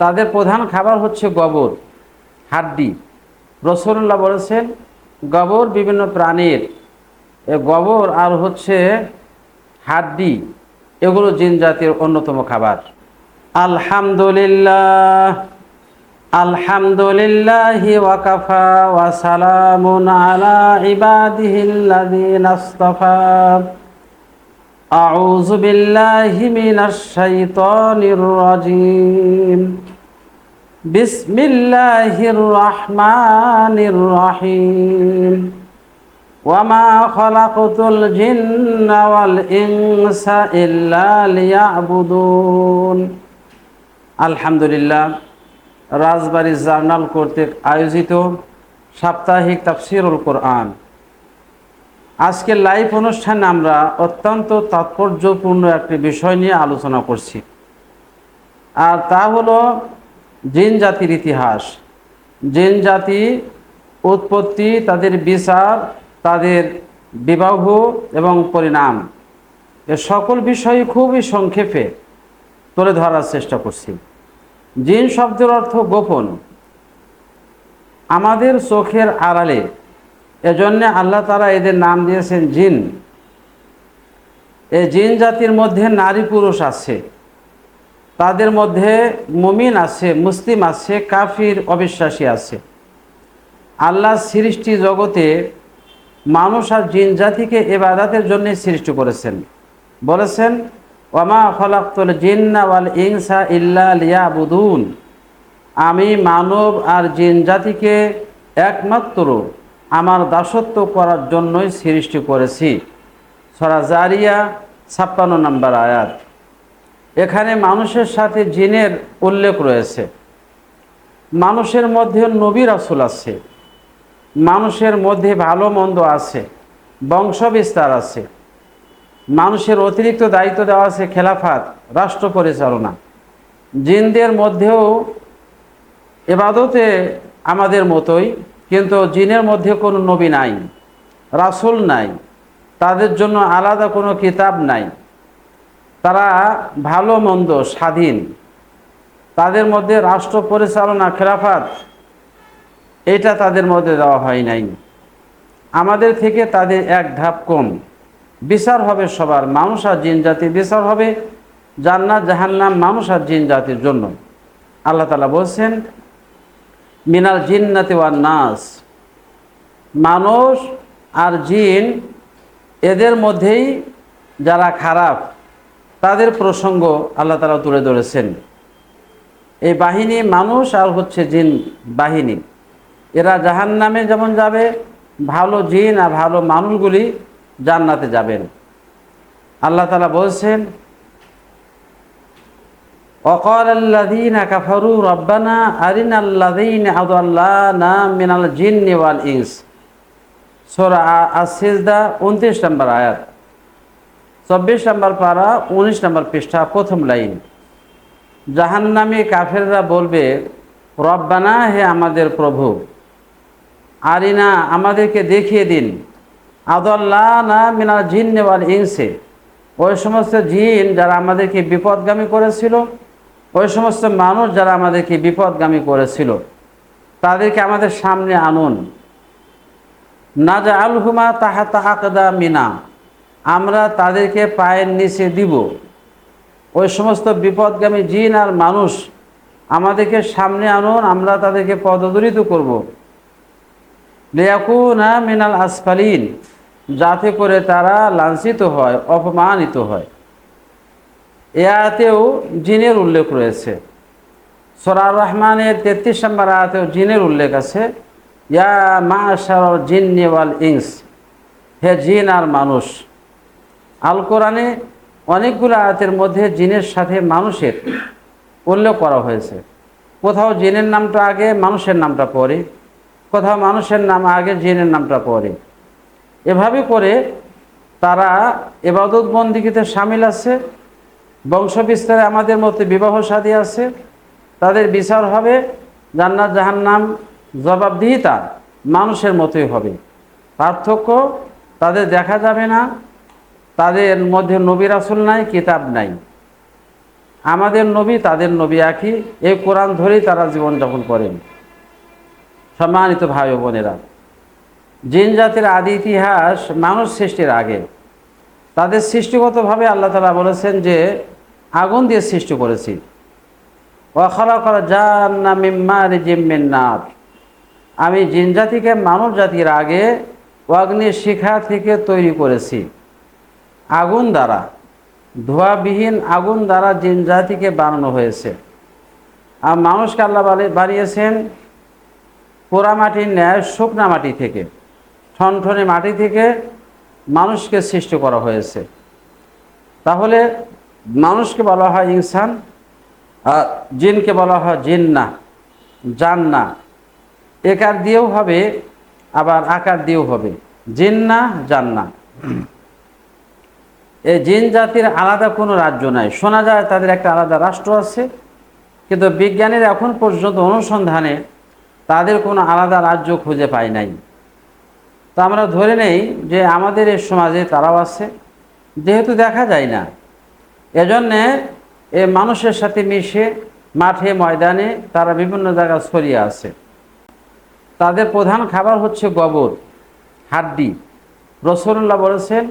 তাদের প্রধান খাবার হচ্ছে গোবর, হাড্ডি। রসুল্লাহ বলেছেন, গোবর বিভিন্ন প্রাণীর গোবর আর হচ্ছে হাড্ডি, এগুলো জিন জাতির অন্যতম খাবার। আলহামদুলিল্লাহ আলহামদুলিল্লাহ ওয়াকাফা ওয়া সালামুন আলা ইবাদিহিল্লাযীনা أعوذ بالله من الشيطان الرجيم بسم الله الرحمن الرحيم وما خلقت الجن والإنس إلا ليعبدون الحمد لله রাজবাড়ি জার্নাল কর্তৃক আয়োজিত সাপ্তাহিক তাফসিরুল কোরআন আজকের লাইভ অনুষ্ঠানে আমরা অত্যন্ত তাৎপর্যপূর্ণ একটি বিষয় নিয়ে আলোচনা করছি। আর তা হলো জিন জাতির ইতিহাস। জিন জাতি উৎপত্তি, তাদের বিচার, তাদের বিবাহ এবং পরিণাম। এ সকল বিষয় খুবই সংক্ষেপে তুলে ধরার চেষ্টা করছি। জিন শব্দের অর্থ গোপন। আমাদের চোখের আড়ালে এজন্যে আল্লাহ তারা এদের নাম দিয়েছেন জিন। এই জিন জাতির মধ্যে নারী পুরুষ আছে। তাদের মধ্যে মুমিন আছে, মুসলিম আছে, কাফির, অবিশ্বাসী আছে। আল্লাহ সৃষ্টি জগতে মানুষ আর জিন জাতিকে এবাদাতের জন্য সৃষ্টি করেছেন। বলেছেন ওমা ফলাক্তুল জিন্না ওয়াল ইনসা ইল্লা লিয়া বুদুন আমি মানব আর জিন জাতিকে একমাত্র আমার দাসত্ব করার জন্যই সৃষ্টি করেছি। সরা জারিয়া, ছাপ্পান্ন নম্বর আয়াত। এখানে মানুষের সাথে জিনের উল্লেখ রয়েছে। মানুষের মধ্যে নবী রাসুল আছে। মানুষের মধ্যে ভালো মন্দ আছে। বংশ বিস্তার আছে। মানুষের অতিরিক্ত দায়িত্ব দেওয়া আছে খেলাফাত, রাষ্ট্র পরিচালনা। জিনদের মধ্যেও এবাদতে আমাদের মতোই। কিন্তু জিনের মধ্যে কোনো নবী নাই, রাসুল নাই, তাদের জন্য আলাদা কোনো কিতাব নাই। তারা ভালো মন্দ, স্বাধীন। তাদের মধ্যে রাষ্ট্র পরিচালনা, খেলাফাত, এটা তাদের মধ্যে দেওয়া হয় নাই। আমাদের থেকে তাদের এক ধাপ কম। বিচার হবে সবার, মানুষ আর জিন জাতির বিচার হবে। জান্নাত, জাহান্নাম, মানুষ আর জিন জাতির জন্য। আল্লাহ তালা বলছেন মিনাল জিন্নাতি ওয়ান নাস। মানুষ আর জিন এদের মধ্যেই যারা খারাপ, তাদের প্রসঙ্গ আল্লাহ তালা তুলে ধরেছেন। এই বাহিনী মানুষ আর হচ্ছে জিন বাহিনী। এরা জাহান নামে যেমন যাবে, ভালো জিন আর ভালো মানুষগুলি জান্নাতে যাবেন। আল্লাহ তালা বলছেন আল্লাদিন কাফারু রব্বানা আরিন আল্লাদিন আদাল্লানা মিনাল জিন ওয়াল ইংস সোরা আসিজদা উনত্রিশ নম্বর আয়াত চব্বিশ নম্বর পারা উনিশ নম্বর পৃষ্ঠা প্রথম লাইন জাহান্নামী কাফেররা বলবে রব্বানা হে আমাদের প্রভু. আরিনা আমাদেরকে দেখিয়ে দিন। আদল্লা না মিনাল জিন নেওয়াল ইংসে ওই সমস্ত জিন যারা আমাদেরকে বিপদগামী করেছিল ওই সমস্ত মানুষ যারা আমাদেরকে বিপদগামী করেছিল, তাদেরকে আমাদের সামনে আনুন। না যা আলহুমা তাহা তাহাকদা মিনা, আমরা তাদেরকে পায়ের নিচে দিব। ওই সমস্ত বিপদগামী জিন আর মানুষ আমাদেরকে সামনে আনুন, আমরা তাদেরকে পদদরিত করব। লেয়াকুনা মিনাল আসফালিন, যাতে করে তারা লাঞ্ছিত হয়, অপমানিত হয়। এ আয়াতেও জিনের উল্লেখ রয়েছে। সরার রহমানের তেত্রিশ নম্বর আয়াতেও জিনের উল্লেখ আছে, ইয়া মা সার জিন নেওয়াল ইংস হে জিন আর মানুষ। আল কোরআনে অনেকগুলো আয়াতের মধ্যে জিনের সাথে মানুষের উল্লেখ করা হয়েছে। কোথাও জিনের নামটা আগে, মানুষের নামটা পরে। কোথাও মানুষের নাম আগে, জিনের নামটা পরে। এভাবে করে তারা এবাদত বন্দিগিতে সামিল আছে। বংশ বিস্তারে আমাদের মধ্যে বিবাহ সাদী আছে। তাদের বিচার হবে জান্নাত জাহান্নাম জবাবদিহিতা মানুষের মতোই হবে। পার্থক্য, তাদের দেখা যাবে না, তাদের মধ্যে নবী রাসুল নাই, কিতাব নাই। আমাদের নবী, তাদের নবী একই এই কোরআন ধরেই তারা জীবনযাপন করেন। সম্মানিত ভাই বোনেরা, জিন জাতির আদি ইতিহাস মানুষ সৃষ্টির আগে। তাদের সৃষ্টিগতভাবে আল্লাহ তালা বলেছেন যে আগুন দিয়ে সৃষ্টি করেছি। ওয়াখালা করা জান্না মিম্মার আমি জিন জাতিকে, মানব জাতির আগে অগ্নির শিখা থেকে তৈরি করেছি। আগুন দ্বারা, ধোয়াবিহীন আগুন দ্বারা জিন জাতিকে বানানো হয়েছে। আর মানুষকে আল্লাহ বানি- বানিয়েছেন পোড়া মাটির ন্যায় শুকনা মাটি থেকে, ঠনঠনে মাটি থেকে মানুষকে সৃষ্টি করা হয়েছে। তাহলে মানুষকে বলা হয় ইনসান, আর জিনকে বলা হয় জিন্না, জান্না। একার দিয়েও হবে, আবার আকার দিয়েও হবে। জিন্না, জান্না। এই জিন জাতির আলাদা কোনো রাজ্য নাই। শোনা যায় তাদের একটা আলাদা রাষ্ট্র আছে, কিন্তু বিজ্ঞানীর এখন পর্যন্ত অনুসন্ধানে তাদের কোনো আলাদা রাজ্য খুঁজে পায় নাই। তো আমরা ধরে নেই যে আমাদের এই সমাজে তারাও আছে। যেহেতু দেখা যায় না এজন্যে এ মানুষের সাথে মিশে মাঠে, ময়দানে তারা বিভিন্ন জায়গায় ছড়িয়ে আছে। তাদের প্রধান খাবার হচ্ছে গোবর, হাড্ডি। রসুল্লাহ বলেছেন,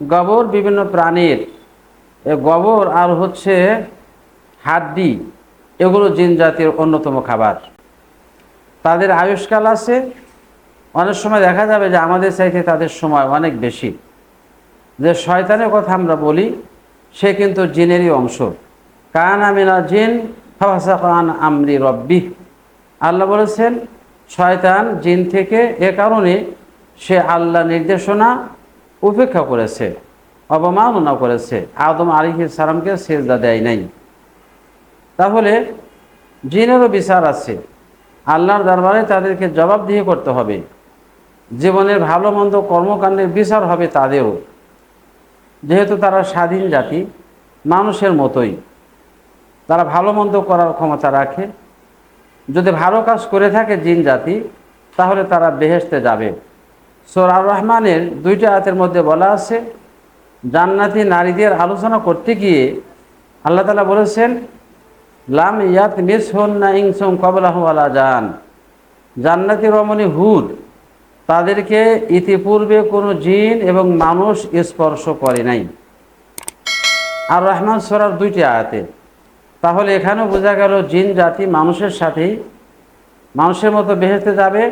গোবর বিভিন্ন প্রাণীর, এ গোবর আর হচ্ছে হাড্ডি, এগুলো জিন জাতির অন্যতম খাবার। তাদের আয়ুষ্কাল আছে, অনেক সময় দেখা যাবে যে আমাদের চাইতে তাদের সময় অনেক বেশি। যে শয়তানের কথা আমরা বলি সে কিন্তু জিনেরই অংশ। কান আমিনা জিন কান আমরি রব্বি। আল্লাহ বলেছেন, শয়তান জিন থেকে এ কারণে সে আল্লাহ নির্দেশনা উপেক্ষা করেছে, অবমাননা করেছে। আদম আলিহি সালামকে সেজদা দেয় নাই। তাহলে জিনেরও বিচার আছে। আল্লাহর দরবারে তাদেরকে জবাবদিহি করতে হবে। জীবনের ভালো মন্দ কর্মকাণ্ডের বিচার হবে তাদেরও। যেহেতু তারা স্বাধীন জাতি, মানুষের মতোই। তারা ভালো মন্দ করার ক্ষমতা রাখে। যদি ভালো কাজ করে থাকে জিন জাতি, তাহলে তারা বেহেশতে যাবে। সোরার রহমানের দুইটা আয়াতের মধ্যে বলা আছে, জান্নাতি নারীদের আলোচনা করতে গিয়ে আল্লাহ তালা বলেছেন, লাম ইয়াত মিস হন না ইংসম কবলাহ আলা জান জান্নাতি রমণী হুদ তাদেরকে ইতিপূর্বে কোনো জিন এবং মানুষ স্পর্শ করে নাই। আর রহমান সরার দুইটি আয়াতে, তাহলে এখানেও বোঝা গেল জিন জাতি মানুষের সাথেই মানুষের মতো বেহেতে যাবে।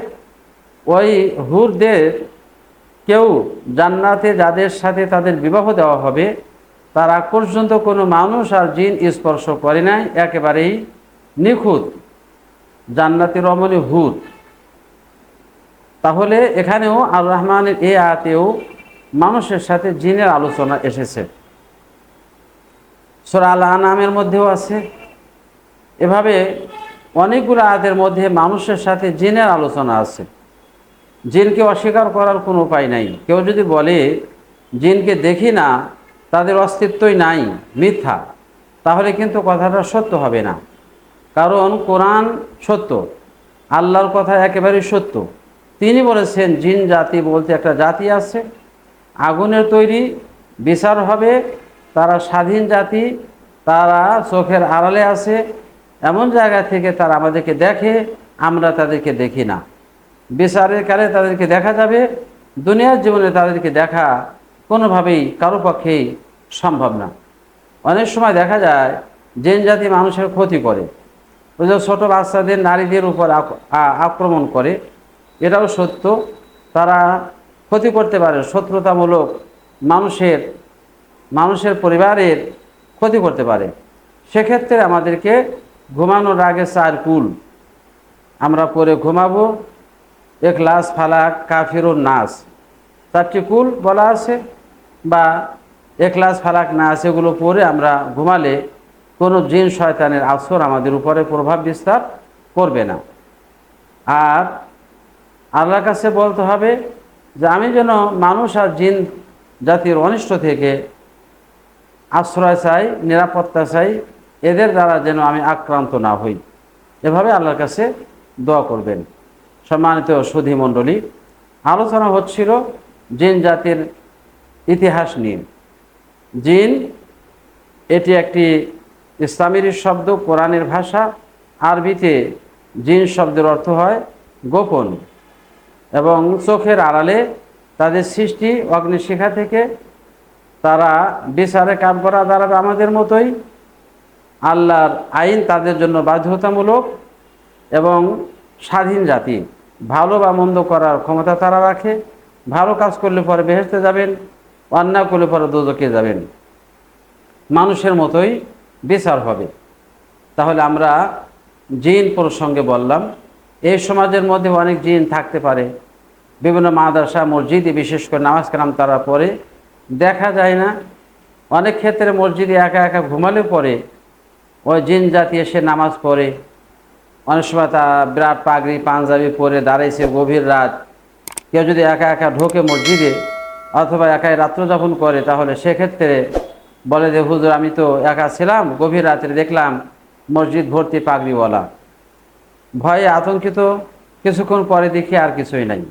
ওই হুরদের কেউ জান্নাতে যাদের সাথে তাদের বিবাহ দেওয়া হবে, তার পর্যন্ত কোনো মানুষ আর জিন স্পর্শ করে নাই। একেবারেই নিখুঁত। জান্নাতি রমণী হুদ তাহলে এখানেও আর রহমানের এ আয়াতেও মানুষের সাথে জিনের আলোচনা এসেছে। সোরা আল আনামের মধ্যেও আছে। এভাবে অনেকগুলো আয়াতের মধ্যে মানুষের সাথে জিনের আলোচনা আছে। জিনকে অস্বীকার করার কোনো উপায় নাই। কেউ যদি বলে, জিনকে দেখি না, তাদের অস্তিত্বই নাই, মিথ্যা, তাহলে কিন্তু কথাটা সত্য হবে না। কারণ কোরআন সত্য, আল্লাহর কথা একেবারেই সত্য। তিনি বলেছেন, জিন জাতি বলতে একটা জাতি আছে, আগুনের তৈরি বিচার হবে, তারা স্বাধীন জাতি, তারা চোখের আড়ালে আছে, এমন জায়গা থেকে তারা আমাদেরকে দেখে, আমরা তাদেরকে দেখি না। বিচারের কালে তাদেরকে দেখা যাবে, দুনিয়ার জীবনে তাদেরকে দেখা কোনোভাবেই কারও পক্ষেই সম্ভব না। অনেক সময় দেখা যায়, জেন জাতি মানুষের ক্ষতি করে, ওই যে ছোটো বাচ্চাদের নারীদের উপর আক্রমণ করে এটাও সত্য। তারা ক্ষতি করতে পারে, শত্রুতামূলক মানুষের মানুষের পরিবারের ক্ষতি করতে পারে। সেক্ষেত্রে আমাদেরকে ঘুমানোর আগে চার কুল। আমরা পরে ঘুমাবো, এখলাস, ফালাক কাফিরুন নাস। চারটি কুল বলা আছে বা এখলাস, ফালাক, নাস এগুলো পরে আমরা ঘুমালে কোনো জিন, শয়তানের আসর আমাদের উপরে প্রভাব বিস্তার করবে না। আর আল্লাহর কাছে বলতে হবে যে আমি যেন মানুষ আর জিন জাতির অনিষ্ট থেকে আশ্রয় চাই, নিরাপত্তা চাই, এদের দ্বারা যেন আমি আক্রান্ত না হই। এভাবে আল্লাহর কাছে দোয়া করবেন। সম্মানিত সুধী মণ্ডলী আলোচনা হচ্ছিল জিন জাতির ইতিহাস নিয়ে। জিন, এটি একটি ইসলামের শব্দ, কোরআনের ভাষা। আরবিতে জিন শব্দের অর্থ হয় গোপন। এবং চোখের আড়ালে তাদের সৃষ্টি অগ্নিশিখা থেকে তারা বিচারে কাম করা দাঁড়াবে আমাদের মতোই। আল্লাহর আইন তাদের জন্য বাধ্যতামূলক এবং স্বাধীন জাতি। ভালো বা মন্দ করার ক্ষমতা তারা রাখে। ভালো কাজ করলে পরে বেহেস্তে যাবেন, অন্যায় করলে পরে দোজকে যাবেন। মানুষের মতোই বিচার হবে। তাহলে আমরা জিন প্রসঙ্গে বললাম এই সমাজের মধ্যে অনেক জিন থাকতে পারে। বিভিন্ন মাদ্রাসা, মসজিদে বিশেষ করে নামাজ কালাম তারা পরে দেখা যায় না, অনেক ক্ষেত্রে মসজিদে একা একা ঘুমালে পরে ওই জিন জাতি এসে নামাজ পড়ে। অনেক সময় তা বিরাট পাগড়ি, পাঞ্জাবি পরে দাঁড়াইছে গভীর রাত। কেউ যদি একা একা ঢোকে মসজিদে অথবা একাই রাত্র যাপন করে, তাহলে সেক্ষেত্রে বলে যে, হুজুর, আমি তো একা ছিলাম, গভীর রাত্রে দেখলাম মসজিদ ভর্তি পাগড়িওয়ালা। ভয়ে আতঙ্কিত। কিছুক্ষণ পরে দেখি আর কিছুই নাই।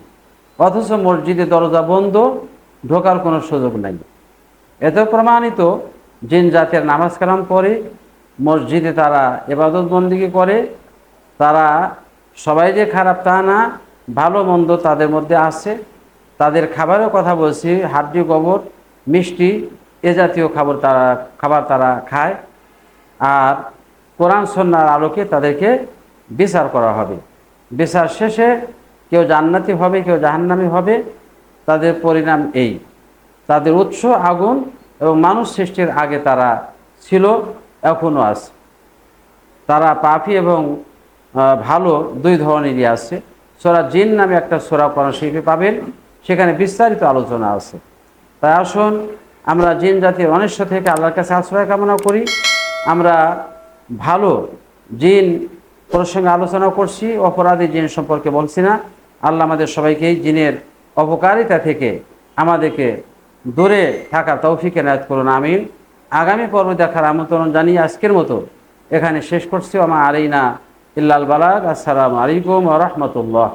অথচ মসজিদে দরজা বন্ধ, ঢোকার কোনো সুযোগ নাই। এতে প্রমাণিত জিন জাতের নামাজ কালাম পড়ে, মসজিদে তারা এবাদত বন্দিগি করে, তারা সবাই যে খারাপ তা না, ভালো মন্দ তাদের মধ্যে আছে। তাদের খাবারের কথা বলছি, হাড্ডি গোবর, মিষ্টি, এ জাতীয় খাবার তারা খাবার তারা খায়। আর কোরআন সন্ন্যার আলোকে তাদেরকে বিচার করা হবে। বিচার শেষে কেউ জান্নাতি হবে, কেউ জাহান্নামি হবে, তাদের পরিণাম এই। তাদের উৎস আগুন এবং মানুষ সৃষ্টির আগে তারা ছিল এখনও আছে। তারা পাপি এবং ভালো দুই ধরনেরই আছে। সোরা জিন নামে একটা সোরা কোরআন শিল্পী পাবেন, সেখানে বিস্তারিত আলোচনা আছে। তাই আসুন, আমরা জিন জাতির অনিষ্ট থেকে আল্লাহর কাছে আশ্রয় কামনা করি। আমরা ভালো জিন প্রসঙ্গে আলোচনা করছি, অপরাধী জিন সম্পর্কে বলছি না। আল্লাহ আমাদের সবাইকেই জিনের অপকারিতা থেকে আমাদেরকে দূরে থাকা তৌফিক এনায়ত করুন আমি আগামী পর্ব দেখার আমন্ত্রণ জানিয়ে আজকের মতো এখানে শেষ করছি। আমার আলাইনা ইল্লাল বালাক আসসালামু আলাইকুম রহমতুল্লাহ।